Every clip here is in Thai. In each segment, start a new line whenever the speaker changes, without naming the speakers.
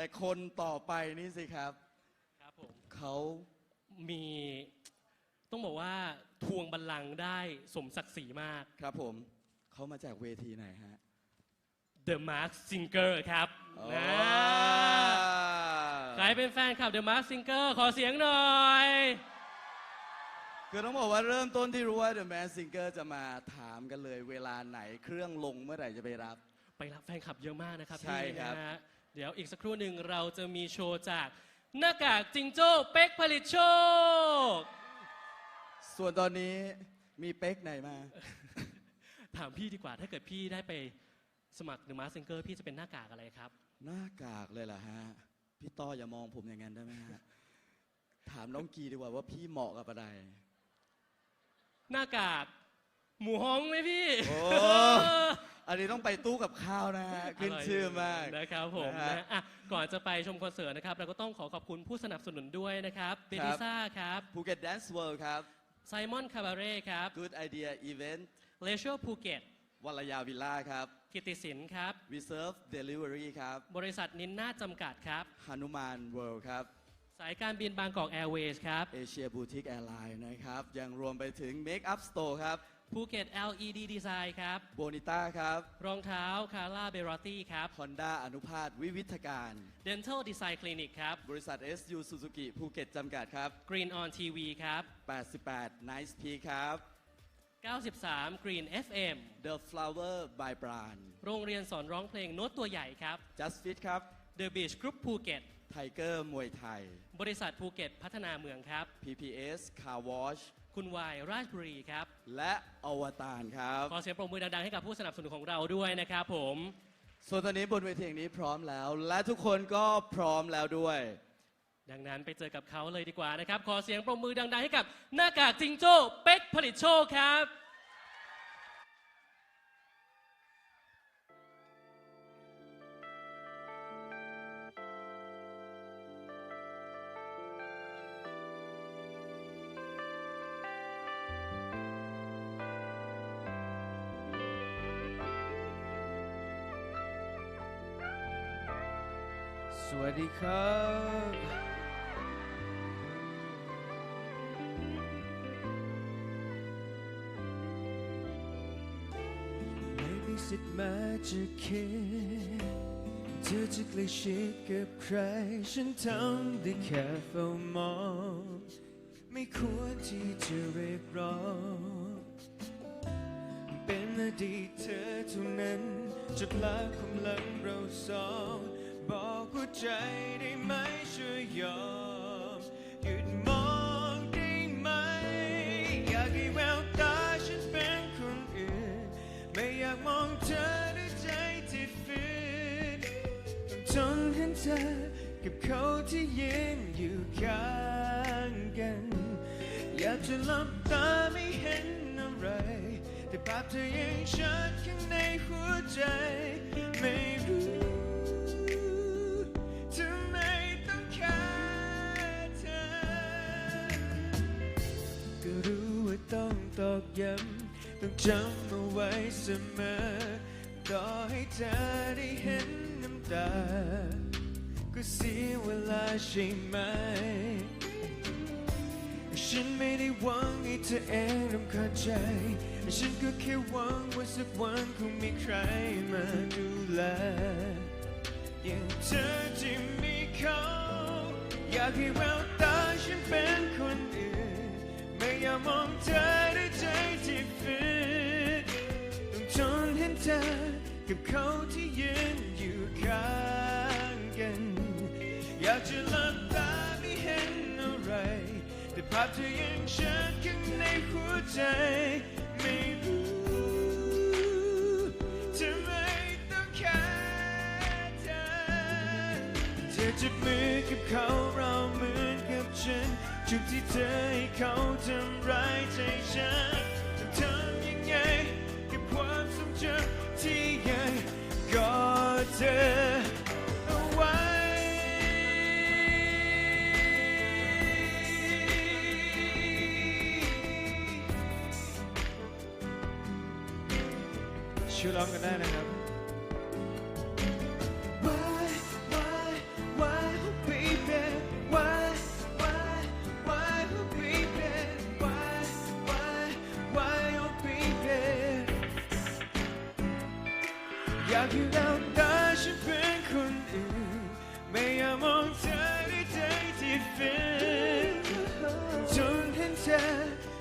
แต่คนต่อไปนี่สิครับ
ครับผม
เขา
มีต้องบอกว่าทวงบัลลังก์ได้สมศักดิ์ศรีมาก
ครับผม เขามาจากเวทีไหนฮะ
The Mark Singer ครับ
อ๋อ
นะใครเป็นแฟนคลับ The Mark Singer ขอเสียงหน่อย
คือต้องบอกว่าเริ่มต้นที่รู้ว่า The Man Singer จะมาถามกันเลย เวลาไหนเครื่องลงเมื่อไหร่จะไปรับ
ไปรับแฟนคลับเยอะมากนะครับ
ใช่
พี่
ครับ
นะฮะ เดี๋ยวอีกสักครู่หนึ่งเราจะมีโชว์จากหน้ากากจิงโจ้เป๊กผลิตโชค
ส่วนตอนนี้มีเป๊กไหนมา
ถามพี่ดีกว่าถ้าเกิดพี่ได้ไปสมัคร The Mask Singer พี่จะเป็นหน้ากากอะไรครับ
หน้ากากเลยเหรอฮะ พี่ต้ออย่ามองผมอย่างนั้นได้ไหมฮะ ถามน้องกีดีกว่าว่าพี่เหมาะกับอะไร
หน้ากาก หมูฮ้องไหมพี่
โอ้ อันนี้ต้องไปตู้กับข้าวนะฮะขึ้นชื่อมาก
นะครับผม
นะฮะ
นะอะก่อนจะไปชมคอนเสิร์ตนะครับ เราก็ต้องขอขอบคุณผู้สนับสนุนด้วยนะครับเบ
ครั
ติ
บ
ซ่าครับ
ภูเก็ตแดนซ์เวิลด์ครับ
ไซมอนคาบาเร่ครับ
Good Idea Event
เลเชอร์ภูเก็ต
วัลยาวิลล่าครับ
กิติสินครับ
Reserve Delivery ครับ
บริษัทนินนาจำกัดครับ
ฮานุมานเวิลด์ครับ
สายการบินบางกอกแอร์เวย์ครับ
เอเชียบูติกแอร์ไลน์นะครับ ยังรวมไปถึง Make Up Store ครับ
ภูเก็ต LED Design ครับ
โบนิต้าครับ
รองเท้าคาร่าเบรอตี้ครับ
Honda อนุภาสวิวิทการ
Dental Design Clinic ครับ
บริษัท SU Suzuki ภูเก็ตจำกัดครับ
Green on TV ครับ
88 Nice Peak ครับ
93 Green FM
The Flower by Brand
โรงเรียนสอนร้องเพลงโน้ตตัวใหญ่ครับ
Just Fit ครับ
The Beach Group ภูเก็ต
Tiger มวยไทย
บริษัทภูเก็ตพัฒนาเมืองครับ
PPS Car Wash
คุณวายราชบุรีครับ
และอวตารครับ
ขอเสียงปรบมือดังๆให้กับผู้สนับสนุนของเราด้วยนะครับผม
ส่วนตอนนี้บนเวทีแห่งนี้พร้อมแล้ว และทุกคนก็พร้อมแล้วด้วย
ดังนั้นไปเจอกับเขาเลยดีกว่านะครับ ขอเสียงปรบมือดังๆให้กับหน้ากากจิงโจ้เป๊กผลิตโชคครับ
สวัสดีครับไม่มีสิทธิ์มาจะคิดเธอจะใกล้ชิดกับใคร ฉันทำได้แค่เฝ้ามอง ไม่ควรที่จะเรียกร้องเป็นอดีตเธอเท่านั้นจะพลาดความหลังเราสอง บอกหัวใจได้ไหมช่วยยอมหยุดมองได้ไหม อยากให้แววตาฉันเป็นคนอื่น ไม่อยากมองเธอด้วยใจที่ฝืนต้องทนเห็นเธอกับเขาที่ยืนอยู่ข้างกัน อยากจะหลับตาไม่เห็นอะไร แต่ภาพเธอยังชัดข้างในหัวใจ ไม่รู้ ต้องตอกย้ำต้องจำเอาไว้เสมอต่อให้เธอได้เห็นน้ำตา ก็เสียเวลาใช่ไหม ฉันไม่ได้หวังให้เธอเองรำคาญใจ ฉันก็แค่หวังว่าสักวันคงมีใครมาดูแล อย่างเธอที่มีเขา อยากให้แววตาฉันเป็นคนอื่น ไม่อยากมองเธอด้วยใจที่ฝืนต้องทนเห็นเธอกับเขาที่ยืนอยู่ข้างกัน อยากจะหลับตาไม่เห็นอะไร แต่ภาพเธอยังชัดข้างในหัวใจไม่รู้ทำไมต้องแค่เธอเธอจับมือกับเขาเรามือ ฉันจุดที่เธอให้เขาทำร้ายใจฉันจะทำยังไงกับความทรงจำที่ยังกอดเธอเอาไว้ช่วยร้องกันได้นะครับ ให้เราตาฉันเป็นคนอื่น ไม่อยากมองเธอด้วยใจที่ฝืนจนเห็นเธอ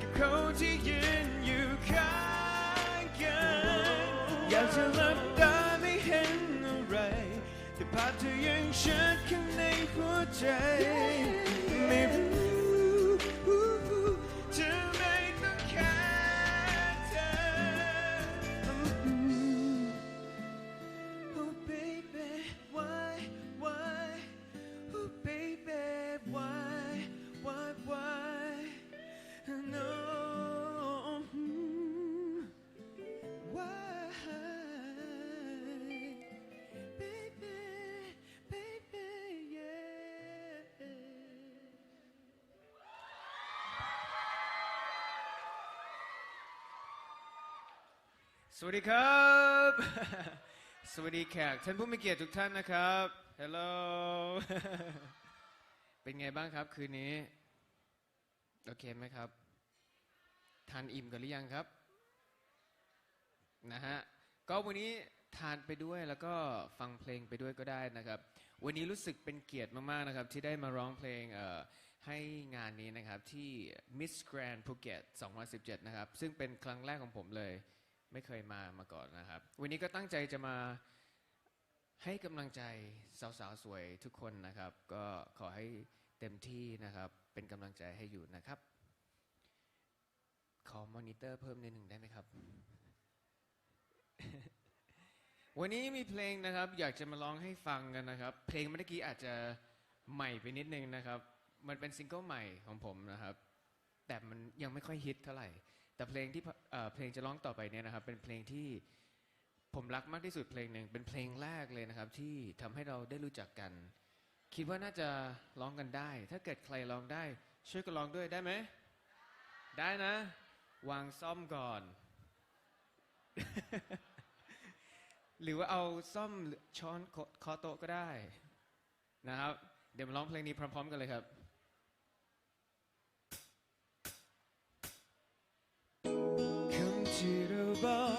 กับเขาที่ยืนอยู่ข้างกัน อยากจะหลับตาไม่เห็นอะไร แต่ภาพเธอยังชัดข้างในหัวใจ สวัสดีครับ สวัสดีแขกท่านผู้มีเกียรติทุกท่านนะครับ Hello เป็นไงบ้างครับคืนนี้ โอเคไหมครับ ทานอิ่มกันหรือยังครับ นะฮะ ก็วันนี้ทานไปด้วยแล้วก็ฟังเพลงไปด้วยก็ได้นะครับ วันนี้รู้สึกเป็นเกียรติมากๆนะครับ ที่ได้มาร้องเพลงเอ่อให้งานนี้นะครับที่ Miss Grand Phuket 2017 นะครับ ซึ่งเป็นครั้งแรกของผมเลย ไม่เคยมามาก่อนนะครับ วันนี้ก็ตั้งใจจะมาให้กำลังใจสาวๆสวยทุกคนนะครับ ก็ขอให้เต็มที่นะครับ เป็นกำลังใจให้อยู่นะครับ ขอมอนิเตอร์เพิ่มนิดหนึ่งได้ไหมครับ วันนี้มีเพลงนะครับ อยากจะมาร้องให้ฟังกันนะครับ เพลงเมื่อกี้อาจจะใหม่ไปนิดนึงนะครับ มันเป็นซิงเกิลใหม่ของผมนะครับ แต่มันยังไม่ค่อยฮิตเท่าไหร่ แต่เพลงที่เพลงจะร้องต่อไปเนี่ยนะครับ เป็นเพลงที่ผมรักมากที่สุดเพลงหนึ่งเป็นเพลงแรกเลยนะครับ ที่ทำให้เราได้รู้จักกัน คิดว่าน่าจะร้องกันได้ ถ้าเกิดใครร้องได้ ช่วยกันร้องด้วยได้ไหม ได้นะ วางซ่อมก่อน หรือว่าเอาซ่อมช้อนคาะโต๊ะก็ได้นะครับ เดี๋ยวมาร้องเพลงนี้พร้อม ๆ กันเลยครับ ที่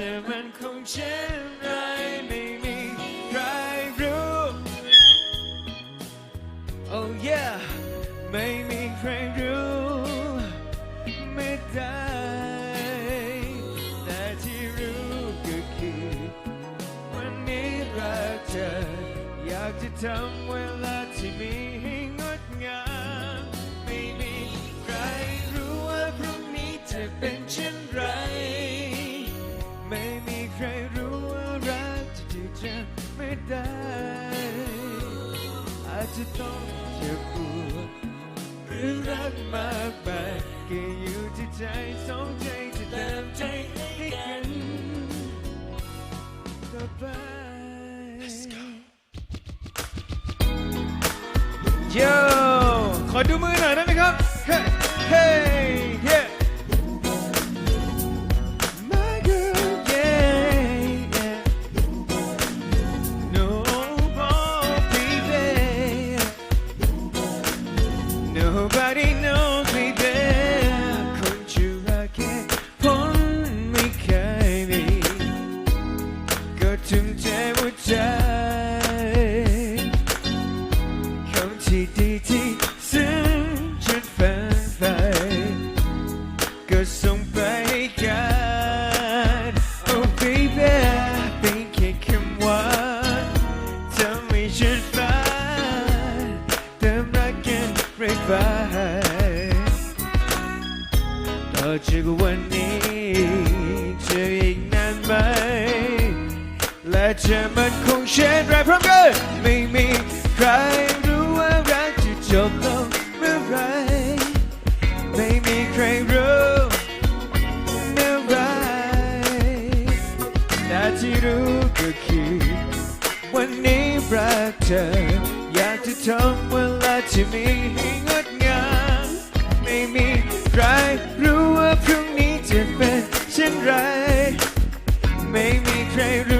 ธอมันคงเช่นไรไม่มีใครรู้ Oh yeah ไม่มีใครรู้ไม่ได้ แต่ที่รู้ก็คือ วันนี้รักเธออยากจะทำเวลา ต้องเจ็บปวดหรือรักมากไปก็อยู่ที่ใจสองใจจะเติมใจให้กันต่อไป Yo ขอดูมือหน่อยได้ไหมครับ เฮ้เแต่ธอมันคงเช่นไรพร้อมกันไม่มีใครรู้ว่ารักจะจบลงเมื่อไรไม่มีใครรู้เมื่อไรแต่ที่รู้ก็คือวันนี้รักเธอ อยากจะทำเวลาที่มีให้งดงามไม่มีใครรู้ว่าพรุ่งนี้จะเป็นเช่นไรไม่มีใครรู้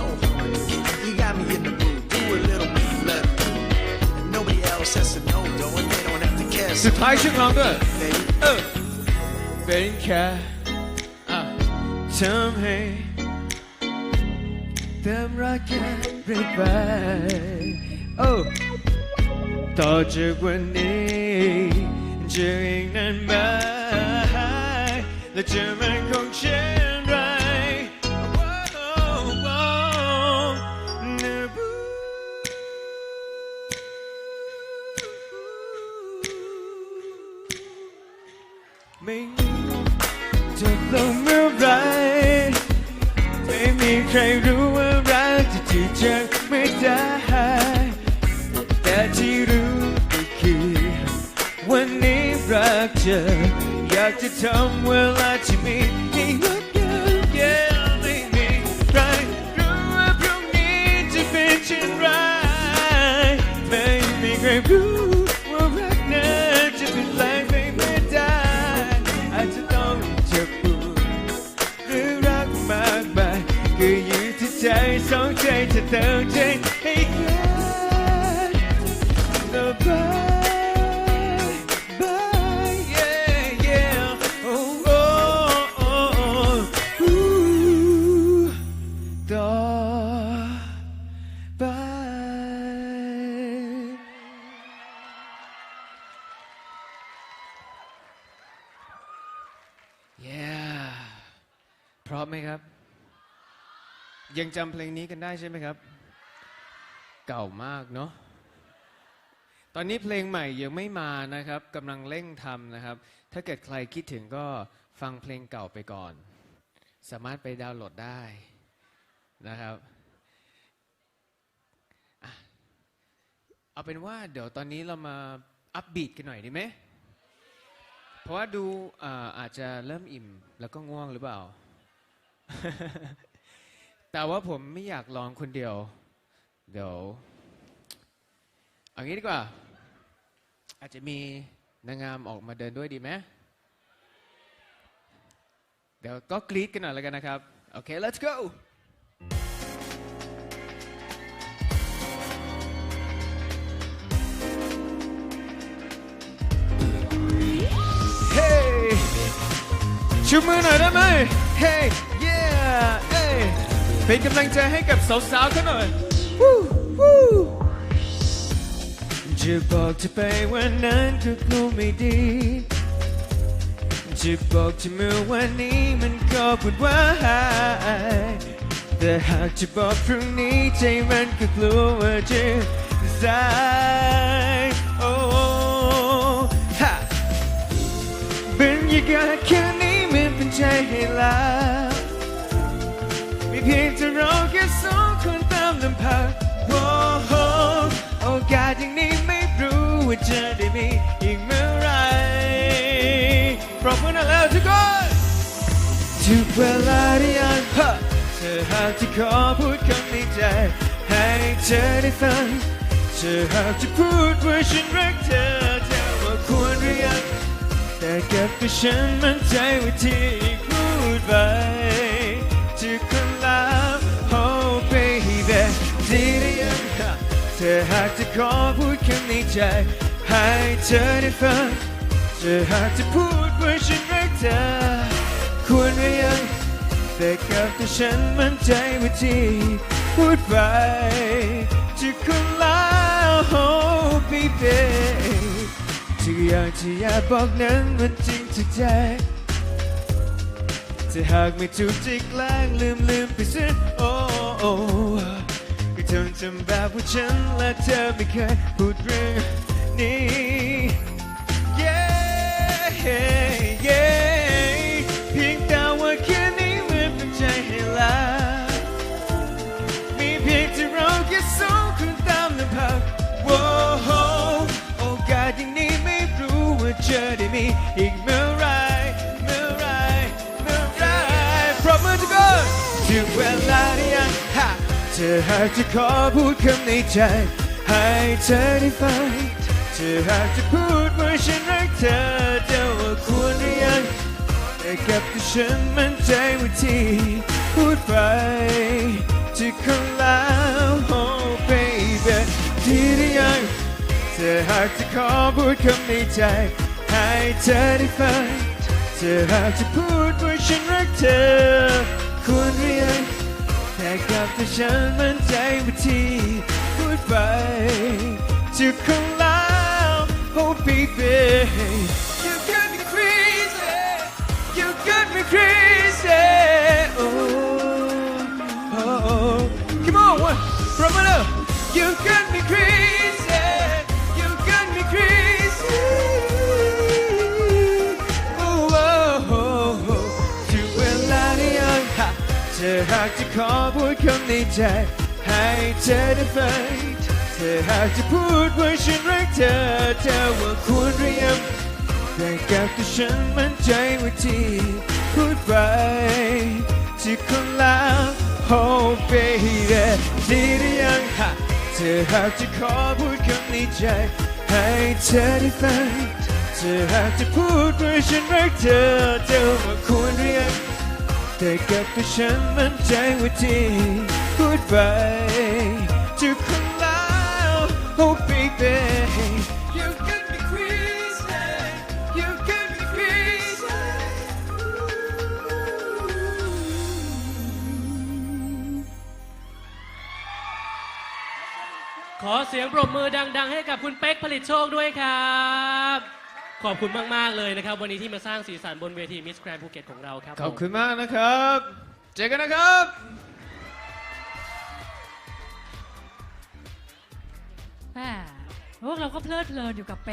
don't have to care.
สุดท้ายช่วยร้องด้วย
baby.
เออเป็น ใครรู้ว่ารักจะจืดจางไม่ได้แต่ที่รู้ก็คือ วันนี้รักเธออยากจะทำเวลาที่มี ใจ ยังจำเพลงนี้กันได้ใช่ไหมครับ เก่ามากเนาะตอนนี้เพลงใหม่ยังไม่มานะครับกำลังเร่งทำนะครับ ถ้าเกิดใครคิดถึงก็ฟังเพลงเก่าไปก่อน สามารถไปดาวน์โหลดได้นะครับเอาเป็นว่าเดี๋ยวตอนนี้เรามาอัปบีทกันหน่อยดีไหมเพราะว่าดูอาอาจจะเริ่มอิ่มแล้วก็ง่วงหรือเปล่า แต่ว่าผมไม่อยากร้องคนเดียว เดี๋ยวเอางี้ดีกว่า อาจจะมีนางงามออกมาเดินด้วยดีไหมเดี๋ยวก็กรี๊ดกันหน่อยแล้วกันนะครับ โอเค let's go Hey ชูมือหน่อยได้ไหม Hey yeah hey เป็นกำลังใจให้กับสาวๆเขาหน่อยจะบอกจะไปวันนั้นก็คงไม่ดี จะบอกจะเมื่อวันนี้มันก็พูดว่าแต่หากจะบอกพรุ่งนี้ใจมันก็กลัวว่าจะสายโอ้ฮะบรรยากาศแค่นี้มันเป็นใจให้ลา เพียงจะรอแค่สองคนตามลำพังโอ้โหโอกาสอย่างนี้ไม่รู้ว่าจะได้มีอีกเมื่อไรปรบมือหน่อยแล้วทุกคนทุกเวลาที่อ่านเธอหากจะขอพูดคำในใจ ให้เธอได้ฟังเธอหากจะพูดว่าฉันรักเธอเธอว่าควรหรือยังแต่กับตัวฉันมั่นใจว่าที่พูดไป ธอหากจะขอพูดคำในใจ ให้เธอได้ฟังเธอหากจะพูดว่าฉันรักเธอ ควรหรือยังแต่กับตัวฉันมั่นใจว่าที่พูดไปจะคนแล้ว oh baby ทุกอย่างที่อยากบอกนั้นมันจริงจากใจถ้าหากไม่ถูกจิกแกล้งลืมลืมไปซะโอ้ โอ้ก็จงจำแบบว่าฉันและเธอไม่เคยพูดเรื่องนี้ yeah yeah เพียงแต่ว่าแค่นี้เหมือนเป็นใจให้ลามีเพียงที่เราแค่สองคนตามลำพังโว้โหโอกาสอย่างนี้ไม่รู้ว่าจะได้มีอีกเมื่อ เธอหากจะขอพูดคำในใจ ให้เธอได้ฟังเธอหากจะพูดว่าฉันรักเธอเธอว่าควรหรือยังแต่กับที่ฉันมั่นใจว่าที่พูดไปจะคนแล้ว oh baby ที่ได้ยังเธอหากจะขอพูดคำในใจ ให้เธอได้ฟังเธอหากจะพูดว่าฉันรักเธอควรหรือยัง กับที่ฉันมั่นใจว่าที่พูดไปจะคนแล้ว oh baby you got me crazy You got me crazy. Oh, oh, oh. Come on, one, from it up. You got ขอพูดคำในใจ ให้เธอได้ฟังเธอหากจะพูดว่าฉันรักเธอเธอว่าควรหรือยังแต่กับที่ฉันมั่นใจว่าที่พูดไปที่คนแล้ว oh baby ดีหรือยังฮะเธอหากจะขอพูดคำในใจ ให้เธอได้ฟังเธอหากจะพูดว่าฉันรักเธอเธอว่าควรหรือยัง แต่กับที่ฉันมั่นใจว่าที่พูดไปที่คนแล้ว oh baby you got me crazy you got me crazy
ขอเสียงปรบมือดัง ๆ ให้กับคุณเป๊กผลิตโชคด้วยครับ ขอบคุณมาก ๆ เลยนะครับ วันนี้ที่มาสร้างสีสันบนเวทีมิสแกรนภูเก็ตของเราครับ
ขอบคุณมากนะครับ เจอกันนะครับ
แหมพวกเราก็เพลิดเพลินอยู่กับเป๊ก